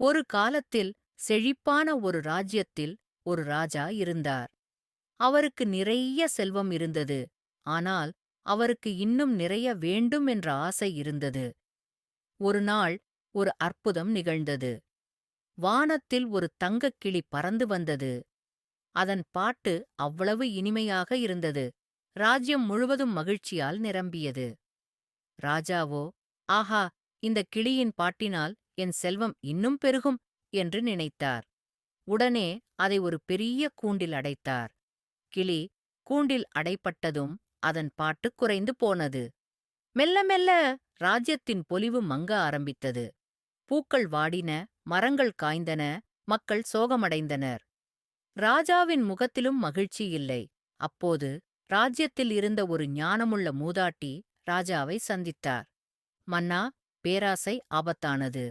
ஒரு காலத்தில் செழிப்பான ஒரு ராஜ்யத்தில் ஒரு ராஜா இருந்தார். அவருக்கு நிறைய செல்வம் இருந்தது. ஆனால் அவருக்கு இன்னும் நிறைய வேண்டும் என்ற ஆசை இருந்தது. ஒரு நாள் ஒரு அற்புதம் நிகழ்ந்தது. வானத்தில் ஒரு தங்கக் கிளி பறந்து வந்தது. அதன் பாட்டு அவ்வளவு இனிமையாக இருந்தது. ராஜ்யம் முழுவதும் மகிழ்ச்சியால் நிரம்பியது. ராஜாவோ ஆஹா இந்த கிளியின் பாட்டினால் என் செல்வம் இன்னும் பெருகும் என்று நினைத்தார். உடனே அதை ஒரு பெரிய கூண்டில் அடைத்தார். கிளி கூண்டில் அடைப்பட்டதும் அதன் பாட்டு குறைந்து போனது. மெல்ல மெல்ல ராஜ்யத்தின் பொலிவு மங்க ஆரம்பித்தது. பூக்கள் வாடின மரங்கள் காய்ந்தன மக்கள் சோகமடைந்தனர். ராஜாவின் முகத்திலும் மகிழ்ச்சி இல்லை. அப்போது ராஜ்யத்தில் இருந்த ஒரு ஞானமுள்ள மூதாட்டி ராஜாவை சந்தித்தார். மன்னா பேராசை ஆபத்தானது.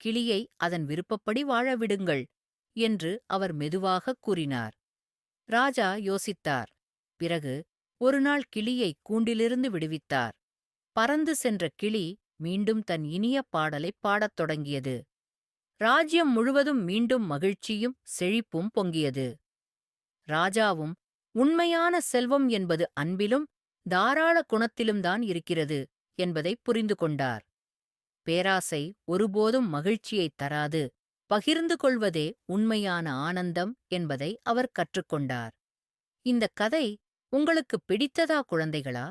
கிளியை அதன் விருப்பப்படி வாழ விடுங்கள் என்று அவர் மெதுவாகக் கூறினார். ராஜா யோசித்தார். பிறகு ஒருநாள் கிளியை கூண்டிலிருந்து விடுவித்தார். பறந்து சென்ற கிளி மீண்டும் தன் இனிய பாடலைப் பாடத் தொடங்கியது. ராஜ்யம் முழுவதும் மீண்டும் மகிழ்ச்சியும் செழிப்பும் பொங்கியது. ராஜாவும் உண்மையான செல்வம் என்பது அன்பிலும் தாராள குணத்திலும்தான் இருக்கிறது என்பதை புரிந்து கொண்டார். பேராசை ஒருபோதும் மகிழ்ச்சியைத் தராது. பகிர்ந்து கொள்வதே உண்மையான ஆனந்தம் என்பதை அவர் கற்றுக்கொண்டார். இந்த கதை உங்களுக்கு பிடித்ததா குழந்தைகளா?